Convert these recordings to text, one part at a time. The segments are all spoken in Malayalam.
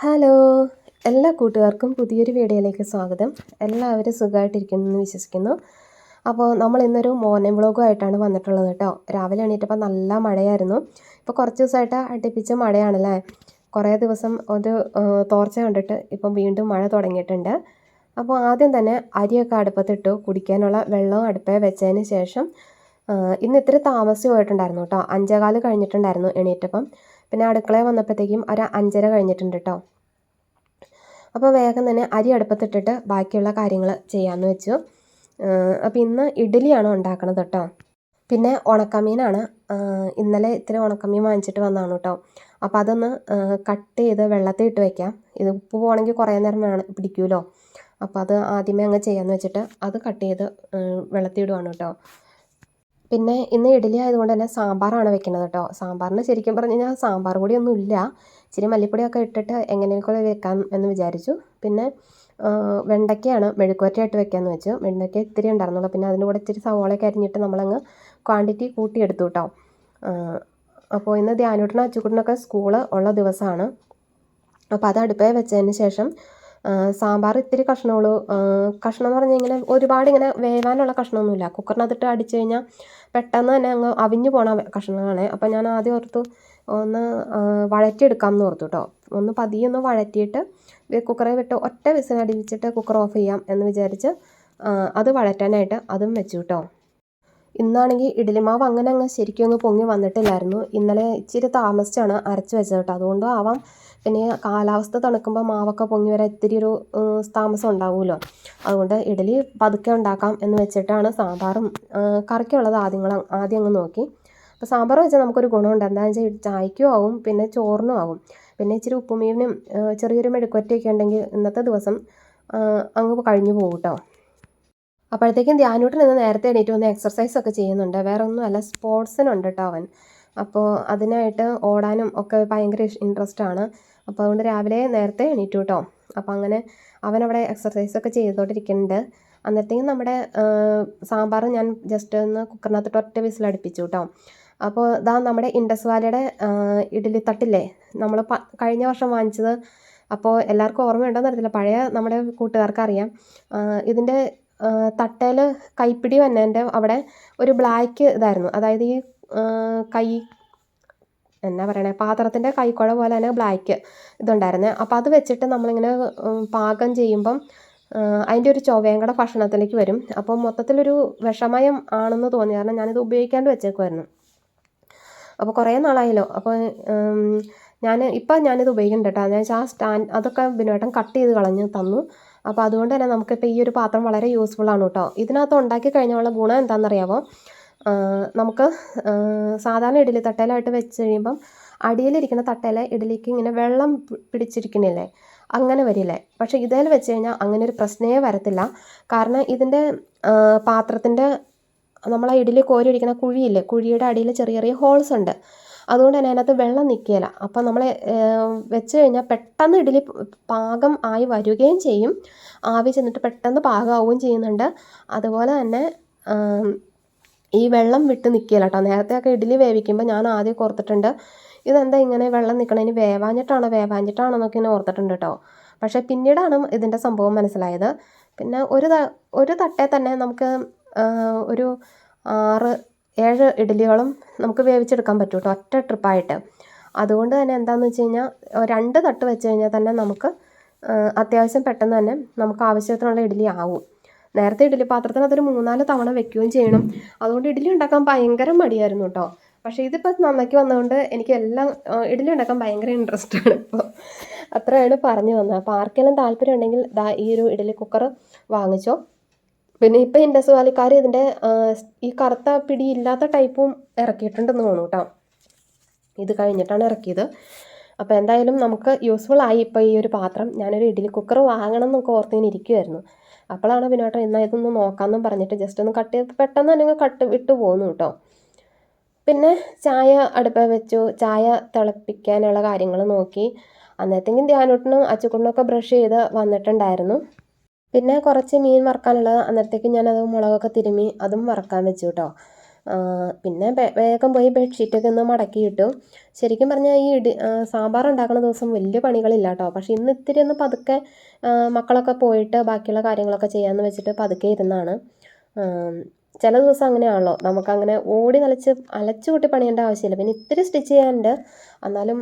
ഹലോ. എല്ലാ കൂട്ടുകാർക്കും പുതിയൊരു വീഡിയോയിലേക്ക് സ്വാഗതം. എല്ലാവരും സുഖമായിട്ടിരിക്കുന്നു എന്ന് വിശ്വസിക്കുന്നു. അപ്പോൾ നമ്മൾ ഇന്നൊരു മോർണിംഗ് വ്ളോഗുമായിട്ടാണ് വന്നിട്ടുള്ളത് കേട്ടോ. രാവിലെ എണീറ്റപ്പോൾ നല്ല മഴയായിരുന്നു. ഇപ്പോൾ കുറച്ച് ദിവസമായിട്ട് അടുപ്പിച്ച് മഴയാണല്ലേ? കുറേ ദിവസം ഒരു തോർച്ച കണ്ടിട്ട് ഇപ്പം വീണ്ടും മഴ തുടങ്ങിയിട്ടുണ്ട്. അപ്പോൾ ആദ്യം തന്നെ അരിയൊക്കെ അടുപ്പത്തിട്ടു കുടിക്കാനുള്ള വെള്ളവും അടുപ്പേ വെച്ചതിന് ശേഷം ഇന്ന് ഇത്തിരി താമസിച്ച് പോയിട്ടുണ്ടായിരുന്നു കേട്ടോ. അഞ്ചേകാൽ കഴിഞ്ഞിട്ടുണ്ടായിരുന്നു എണീറ്റപ്പം. പിന്നെ അടുക്കളയിൽ വന്നപ്പോഴത്തേക്കും ഒരു അഞ്ചര കഴിഞ്ഞിട്ടുണ്ട് കേട്ടോ. അപ്പോൾ വേഗം തന്നെ അരി അടുപ്പത്തിട്ടിട്ട് ബാക്കിയുള്ള കാര്യങ്ങൾ ചെയ്യാമെന്ന് വെച്ചു. അപ്പോൾ ഇന്ന് ഇഡ്ഡലിയാണ് ഉണ്ടാക്കണത് കേട്ടോ. പിന്നെ ഉണക്കമീനാണ്. ഇന്നലെ ഇത്തിരി ഉണക്കമീൻ വാങ്ങിച്ചിട്ട് വന്നതാണ് കേട്ടോ. അപ്പോൾ അതൊന്ന് കട്ട് ചെയ്ത് വെള്ളത്തിൽ ഇട്ട് വയ്ക്കാം ഇത് ഉപ്പ് പോകണമെങ്കിൽ കുറേ നേരം വേണം പിടിക്കുമല്ലോ. അപ്പോൾ അത് ആദ്യമേ അങ്ങ് ചെയ്യാമെന്ന് വെച്ചിട്ട് അത് കട്ട് ചെയ്ത് വെള്ളത്തിൽ ഇടുവാണ് കേട്ടോ. പിന്നെ ഇന്ന് ഇഡലി ആയതുകൊണ്ട് തന്നെ സാമ്പാറാണ് വെക്കുന്നത് കേട്ടോ. സാമ്പാറിന് ശരിക്കും പറഞ്ഞു കഴിഞ്ഞാൽ സാമ്പാർ പൊടിയൊന്നും ഇല്ല. ഇച്ചിരി മല്ലിപ്പൊടിയൊക്കെ ഇട്ടിട്ട് എങ്ങനെയൊക്കെ വെക്കാം എന്ന് വിചാരിച്ചു. പിന്നെ വെണ്ടയ്ക്കയാണ് മെഴുക്കുവരട്ടിയായിട്ട് വെക്കാമെന്ന് വെച്ചു. വെണ്ടയ്ക്ക ഇത്തിരി ഉണ്ടായിരുന്നുള്ളൂ. പിന്നെ അതിന്റെ കൂടെ ഇച്ചിരി സവോളയൊക്കെ അരിഞ്ഞിട്ട് നമ്മളങ്ങ് ക്വാണ്ടിറ്റി കൂട്ടിയെടുത്തു കേട്ടോ. അപ്പോൾ ഇന്ന് ധ്യാനൂട്ടനും അച്ചുക്കുട്ടനൊക്കെ സ്കൂൾ ഉള്ള ദിവസമാണ്. അപ്പോൾ അത് അടുപ്പേ വെച്ചതിന് ശേഷം സാമ്പാർ ഇത്തിരി കഷ്ണമുള്ളൂ. കഷ്ണം എന്ന് പറഞ്ഞാൽ ഇങ്ങനെ ഒരുപാട് ഇങ്ങനെ വേവാനുള്ള കഷ്ണമൊന്നുമില്ല. കുക്കറിനകത്തിട്ട് അടിച്ചു കഴിഞ്ഞാൽ പെട്ടെന്ന് തന്നെ അങ്ങ് അവിഞ്ഞു പോണ കഷ്ണങ്ങളാണ്. അപ്പോൾ ഞാൻ ആദ്യം ഓർത്തു ഒന്ന് വഴറ്റിയെടുക്കാമെന്ന് ഓർത്തു കേട്ടോ ഒന്ന് പതിയെ ഒന്ന് വഴറ്റിയിട്ട് കുക്കറിൽ വിട്ട് ഒറ്റ വിസിലടിച്ചിട്ട് കുക്കർ ഓഫ് ചെയ്യാം എന്ന് വിചാരിച്ച് അത് വഴറ്റാനായിട്ട് അതും വെച്ചു കേട്ടോ ഇന്നാണെങ്കിൽ ഇഡ്ഡലിമാവ് അങ്ങനെ അങ്ങ് ശരിക്കും ഒന്ന് പൊങ്ങി വന്നിട്ടില്ലായിരുന്നു. ഇന്നലെ ഇച്ചിരി താമസിച്ചാണ് അരച്ച് വെച്ചത് കേട്ടോ. അതുകൊണ്ടും ആവാം. പിന്നെ കാലാവസ്ഥ തണുക്കുമ്പോൾ മാവൊക്കെ പൊങ്ങി വരാൻ ഇത്തിരി ഒരു താമസം ഉണ്ടാവുമല്ലോ. അതുകൊണ്ട് ഇഡ്ഡലി പതുക്കെ ഉണ്ടാക്കാം എന്ന് വെച്ചിട്ടാണ് സാമ്പാറും കറക്കുള്ളത് ആദ്യങ്ങൾ ആദ്യം അങ്ങ് നോക്കി. അപ്പോൾ സാമ്പാർ വെച്ചാൽ നമുക്കൊരു ഗുണമുണ്ട്. എന്താണെന്ന് വെച്ചാൽ ചായക്കും ആവും പിന്നെ ചോറിനും ആവും. പിന്നെ ഇച്ചിരി ഉപ്പുമീനും ചെറിയൊരു മെഴുക്കുവറ്റയൊക്കെ ഉണ്ടെങ്കിൽ ഇന്നത്തെ ദിവസം അങ്ങ് കഴിഞ്ഞു പോകും കേട്ടോ. അപ്പോഴത്തേക്കും ധ്യാനൂട്ടൻ ഇന്ന് നേരത്തെ എണീറ്റ് വന്ന് എക്സർസൈസ് ഒക്കെ ചെയ്യുന്നുണ്ട്. വേറെ ഒന്നുമല്ല സ്പോർട്സിനുണ്ട് കേട്ടോ അവൻ. അപ്പോൾ അതിനായിട്ട് ഓടാനും ഒക്കെ ഭയങ്കര ഇൻട്രസ്റ്റ് ആണ്. അപ്പോൾ അതുകൊണ്ട് രാവിലെ നേരത്തെ എണീറ്റു കേട്ടോ അപ്പോൾ അങ്ങനെ അവനവിടെ എക്സർസൈസ് ഒക്കെ ചെയ്തുകൊണ്ടിരിക്കുന്നുണ്ട് അന്നത്തേക്കും നമ്മുടെ സാമ്പാർ ഞാൻ ജസ്റ്റ് ഒന്ന് കുക്കറിനകത്തോട്ട് ഒറ്റ വിസിലടുപ്പിച്ചു കേട്ടോ അപ്പോൾ ഇതാ നമ്മുടെ ഇൻഡസ് വാലിയുടെ ഇഡ്ഡലി തട്ടില്ലേ? നമ്മൾ കഴിഞ്ഞ വർഷം വാങ്ങിച്ചത്. അപ്പോൾ എല്ലാവർക്കും ഓർമ്മയുണ്ടോയെന്ന് അറിയത്തില്ല. പഴയ നമ്മുടെ കൂട്ടുകാർക്ക് അറിയാം ഇതിന്റെ തട്ടയിൽ കൈപ്പിടി വന്നതിന്റെ അവിടെ ഒരു ബ്ലാക്ക് ഇതായിരുന്നു. അതായത് ഈ കൈ എന്നാ പറയണേ പാത്രത്തിന്റെ കൈക്കുഴ പോലെ തന്നെ ബ്ലാക്ക് ഇതുണ്ടായിരുന്നേ. അപ്പോൾ അത് വെച്ചിട്ട് നമ്മളിങ്ങനെ പാകം ചെയ്യുമ്പം അതിന്റെ ഒരു ചൊവ്വയും കൂടെ ഭക്ഷണത്തിലേക്ക് വരും. അപ്പോൾ മൊത്തത്തിലൊരു വിഷമയം ആണെന്ന് തോന്നി. കാരണം ഞാനിത് ഉപയോഗിക്കാണ്ട് വെച്ചേക്കുമായിരുന്നു അപ്പോൾ കുറേ നാളായല്ലോ. അപ്പോൾ ഞാൻ ഇപ്പം ഞാനിത് ഉപയോഗിക്കുന്നുണ്ട് കേട്ടോ. എന്ന് വെച്ചാൽ ആ സ്റ്റാൻഡ് അതൊക്കെ ബിനുവേട്ടൻ കട്ട് ചെയ്ത് കളഞ്ഞ് തന്നു. അപ്പോൾ അതുകൊണ്ട് തന്നെ നമുക്കിപ്പോൾ ഈ ഒരു പാത്രം വളരെ യൂസ്ഫുൾ ആണ് കേട്ടോ ഇതിനകത്ത് ഉണ്ടാക്കി കഴിഞ്ഞുള്ള ഗുണം എന്താണെന്നറിയാമോ നമുക്ക് സാധാരണ ഇഡലി തട്ടയിലായിട്ട് വെച്ച് കഴിയുമ്പം അടിയിലിരിക്കുന്ന തട്ടയിലെ ഇഡ്ഡലിക്ക് ഇങ്ങനെ വെള്ളം പിടിച്ചിരിക്കണില്ലേ അങ്ങനെ വരില്ലേ? പക്ഷേ ഇതേൽ വെച്ച് കഴിഞ്ഞാൽ അങ്ങനെ ഒരു പ്രശ്നമേ വരത്തില്ല. കാരണം ഇതിന്റെ പാത്രത്തിന്റെ നമ്മൾ ആ ഇഡ്ഡലി കോരി ഇരിക്കുന്ന കുഴിയില്ലേ? കുഴിയുടെ അടിയിൽ ചെറിയ ചെറിയ ഹോൾസ് ഉണ്ട്. അതുകൊണ്ട് തന്നെ അതിനകത്ത് വെള്ളം നിൽക്കുകയില്ല അപ്പം നമ്മൾ വെച്ച് കഴിഞ്ഞാൽ പെട്ടെന്ന് ഇഡലി പാകം ആയി വരികയും ചെയ്യും. ആവി ചെന്നിട്ട് പെട്ടെന്ന് പാകമാവുകയും ചെയ്യുന്നുണ്ട്. അതുപോലെ തന്നെ ഈ വെള്ളം വിട്ട് നിൽക്കുകയില്ല കേട്ടോ നേരത്തെയൊക്കെ ഇഡലി വേവിക്കുമ്പോൾ ഞാൻ ആദ്യം ഓർത്തിട്ടുണ്ട് ഇതെന്താ ഇങ്ങനെ വെള്ളം നിൽക്കണതിന് വേവാഞ്ഞിട്ടാണോ? വേവാഞ്ഞിട്ടാണോ? എന്നൊക്കെ ഇങ്ങനെ ഓർത്തിട്ടുണ്ട് കേട്ടോ പക്ഷേ പിന്നീടാണ് ഇതിന്റെ സംഭവം മനസ്സിലായത്. പിന്നെ ഒരു ഒരു തട്ടേ തന്നെ നമുക്ക് ഒരു ആറ് ഏഴ് ഇഡ്ഡലികളും നമുക്ക് വേവിച്ചെടുക്കാൻ പറ്റും കേട്ടോ ഒറ്റ ട്രിപ്പായിട്ട്. അതുകൊണ്ട് തന്നെ എന്താണെന്ന് വെച്ച് കഴിഞ്ഞാൽ രണ്ട് തട്ട് വെച്ച് കഴിഞ്ഞാൽ തന്നെ നമുക്ക് അത്യാവശ്യം പെട്ടെന്ന് തന്നെ നമുക്ക് ആവശ്യത്തിനുള്ള ഇഡ്ഡലി ആവും. നേരത്തെ ഇഡ്ഡലി പാത്രത്തിന് അതൊരു മൂന്നാൽ തവണ വെക്കുകയും ചെയ്യണം. അതുകൊണ്ട് ഇഡ്ഡലി ഉണ്ടാക്കാൻ ഭയങ്കര മടിയായിരുന്നു കേട്ടോ പക്ഷേ ഇതിപ്പോൾ നന്നാക്കി വന്നതുകൊണ്ട് എനിക്ക് എല്ലാം ഇഡ്ഡലി ഉണ്ടാക്കാൻ ഭയങ്കര ഇൻട്രസ്റ്റ് ആണ് ഇപ്പോൾ അത്രയാണ് പറഞ്ഞു വന്നത്. അപ്പോൾ ആർക്കെങ്കിലും താല്പര്യം ഉണ്ടെങ്കിൽ ഈ ഒരു ഇഡ്ഡലി കുക്കർ വാങ്ങിച്ചോ. പിന്നെ ഇപ്പം എന്റെ സുവാലിക്കാർ ഇതിന്റെ ഈ കറുത്ത പിടി ഇല്ലാത്ത ടൈപ്പും ഇറക്കിയിട്ടുണ്ടെന്ന് തോന്നുന്നു കേട്ടോ ഇത് കഴിഞ്ഞിട്ടാണ് ഇറക്കിയത്. അപ്പോൾ എന്തായാലും നമുക്ക് യൂസ്ഫുൾ ആയി ഇപ്പോൾ ഈ ഒരു പാത്രം ഞാനൊരു ഇഡ്ഡലി കുക്കർ വാങ്ങണം എന്നൊക്കെ ഓർത്തിങ്ങനെ ഇരിക്കുമായിരുന്നു അപ്പോഴാണ് പിന്നോട്ടം എന്നാൽ ഇതൊന്ന് നോക്കാമെന്നും പറഞ്ഞിട്ട് ജസ്റ്റ് ഒന്ന് കട്ട് ചെയ്ത് പെട്ടെന്ന് തന്നെ കട്ട് വിട്ട് പോന്നു കേട്ടോ പിന്നെ ചായ അടുപ്പ വെച്ചു. ചായ തിളപ്പിക്കാനുള്ള കാര്യങ്ങൾ നോക്കി. അന്നേരത്തെങ്കിലും ധ്യാനോട്ടിനും അച്ചുക്കുട്ടനും ഒക്കെ ബ്രഷ് ചെയ്ത് വന്നിട്ടുണ്ടായിരുന്നു. പിന്നെ കുറച്ച് മീൻ വറക്കാനുള്ളത് അന്നേരത്തേക്ക് ഞാനത് മുളകൊക്കെ തിരുമ്മി അതും വറക്കാൻ വെച്ചു കേട്ടോ പിന്നെ വേഗം പോയി ബെഡ്ഷീറ്റൊക്കെ ഒന്ന് മടക്കി ഇട്ടു ശരിക്കും പറഞ്ഞാൽ ഈ ഇടി സാമ്പാർ ഉണ്ടാക്കുന്ന ദിവസം വലിയ പണികളില്ല കേട്ടോ പക്ഷെ ഇന്ന് ഇത്തിരി ഒന്ന് പതുക്കെ മക്കളൊക്കെ പോയിട്ട് ബാക്കിയുള്ള കാര്യങ്ങളൊക്കെ ചെയ്യാമെന്ന് വെച്ചിട്ട് പതുക്കെ ഇരുന്നാണ്. ചില ദിവസം അങ്ങനെയാണല്ലോ. നമുക്കങ്ങനെ ഓടി നലച്ച് അലച്ചു കൂട്ടി പണിയേണ്ട ആവശ്യമില്ല. പിന്നെ ഇത്തിരി സ്റ്റിച്ച് ചെയ്യാനുണ്ട്. എന്നാലും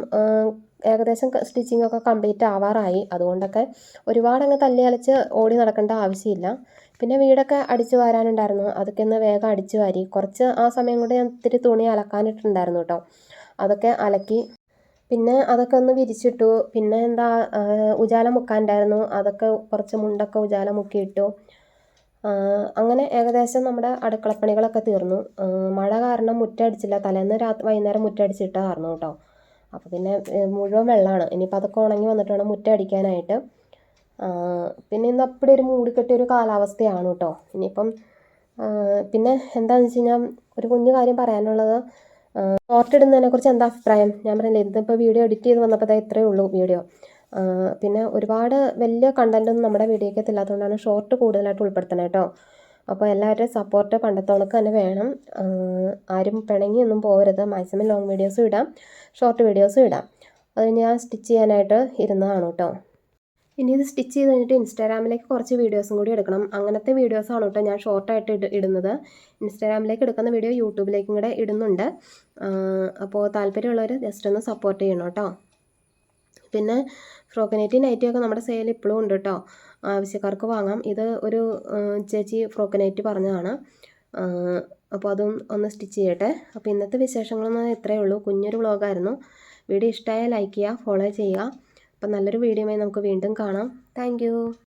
ഏകദേശം സ്റ്റിച്ചിങ് ഒക്കെ കംപ്ലീറ്റ് ആവാറായി. അതുകൊണ്ടൊക്കെ ഒരുപാട് അങ്ങ് തല്ലി അലച്ച് ഓടി നടക്കേണ്ട ആവശ്യമില്ല. പിന്നെ വീടൊക്കെ അടിച്ചു വാരാനുണ്ടായിരുന്നു. അതൊക്കെ ഒന്ന് വേഗം അടിച്ചു വാരി. കുറച്ച് ആ സമയം കൊണ്ട് ഞാൻ ഇത്തിരി തുണി അലക്കാനിട്ടുണ്ടായിരുന്നു കേട്ടോ. അതൊക്കെ അലക്കി. പിന്നെ അതൊക്കെ ഒന്ന് വിരിച്ചിട്ടു. പിന്നെ എന്താ ഉജാല മുക്കാനുണ്ടായിരുന്നു. അതൊക്കെ കുറച്ച് മുണ്ടൊക്കെ ഉജാല മുക്കിയിട്ടു. അങ്ങനെ ഏകദേശം നമ്മുടെ അടുക്കളപ്പണികളൊക്കെ തീർന്നു. മഴ കാരണം മുറ്റടിച്ചില്ല. തലേന്ന് രാത്രി വൈകുന്നേരം മുറ്റടിച്ചിട്ടായിരുന്നു കേട്ടോ. അപ്പോൾ പിന്നെ മുഴുവൻ വെള്ളമാണ് ഇനിയിപ്പോൾ അതൊക്കെ ഉണങ്ങി വന്നിട്ട് വേണം മുറ്റടിക്കാനായിട്ട്. പിന്നെ ഇന്ന് അപ്പടി ഒരു മൂടിക്കെട്ടിയ ഒരു കാലാവസ്ഥയാണ് കേട്ടോ. ഇനിയിപ്പം പിന്നെ എന്താണെന്ന് വെച്ച് കഴിഞ്ഞാൽ ഒരു കുഞ്ഞു കാര്യം പറയാനുള്ളത്. ഷോർട്ട് ഇടുന്നതിനെക്കുറിച്ച് എന്താ അഭിപ്രായം? ഞാൻ പറഞ്ഞില്ലേ ഇന്നിപ്പോൾ വീഡിയോ എഡിറ്റ് ചെയ്ത് വന്നപ്പോൾ ഇത്രയേ ഉള്ളൂ വീഡിയോ. പിന്നെ ഒരുപാട് വലിയ കണ്ടന്റൊന്നും നമ്മുടെ വീഡിയോയ്ക്കകത്ത് ഇല്ലാത്തതുകൊണ്ടാണ് ഷോർട്ട് കൂടുതലായിട്ട് ഉൾപ്പെടുത്തണേ കേട്ടോ. അപ്പോൾ എല്ലാവരുടെയും സപ്പോർട്ട് പണ്ടത്തെ തന്നെ വേണം. ആരും ആരും പിണങ്ങിയൊന്നും പോകരുത്. മാക്സിമം ലോങ് വീഡിയോസും ഇടാം. ഷോർട്ട് വീഡിയോസും ഇടാം. അത് ഞാൻ സ്റ്റിച്ച് ചെയ്യാനായിട്ട് ഇരുന്നതാണ് കേട്ടോ. ഇനി ഇത് സ്റ്റിച്ച് ചെയ്ത് കഴിഞ്ഞിട്ട് ഇൻസ്റ്റാഗ്രാമിലേക്ക് കുറച്ച് വീഡിയോസും കൂടി എടുക്കണം. അങ്ങനത്തെ വീഡിയോസാണ് കേട്ടോ ഞാൻ ഷോർട്ടായിട്ട് ഇട ഇടുന്നത്. ഇൻസ്റ്റാഗ്രാമിലേക്ക് എടുക്കുന്ന വീഡിയോ യൂട്യൂബിലേക്കും കൂടെ ഇടുന്നുണ്ട്. അപ്പോൾ താല്പര്യമുള്ളവർ ജസ്റ്റ് ഒന്ന് സപ്പോർട്ട് ചെയ്യണം കേട്ടോ. പിന്നെ ഫ്രോക്കനേറ്റി നൈറ്റിയൊക്കെ നമ്മുടെ സെയിൽ ഇപ്പോഴും ഉണ്ട് കേട്ടോ ആവശ്യക്കാർക്ക് വാങ്ങാം. ഇത് ഒരു ചേച്ചി ഫ്രോക്കനേറ്റ് പറഞ്ഞതാണ്. അപ്പോൾ അതും ഒന്ന് സ്റ്റിച്ച് ചെയ്യട്ടെ. അപ്പോൾ ഇന്നത്തെ വിശേഷങ്ങളൊന്നും ഇത്രയേ ഉള്ളൂ. കുഞ്ഞൊരു വ്ളോഗായിരുന്നു വീഡിയോ ഇഷ്ടമായാൽ ലൈക്ക് ചെയ്യുക ഫോളോ ചെയ്യുക അപ്പോൾ നല്ലൊരു വീഡിയോയുമായി നമുക്ക് വീണ്ടും കാണാം. താങ്ക്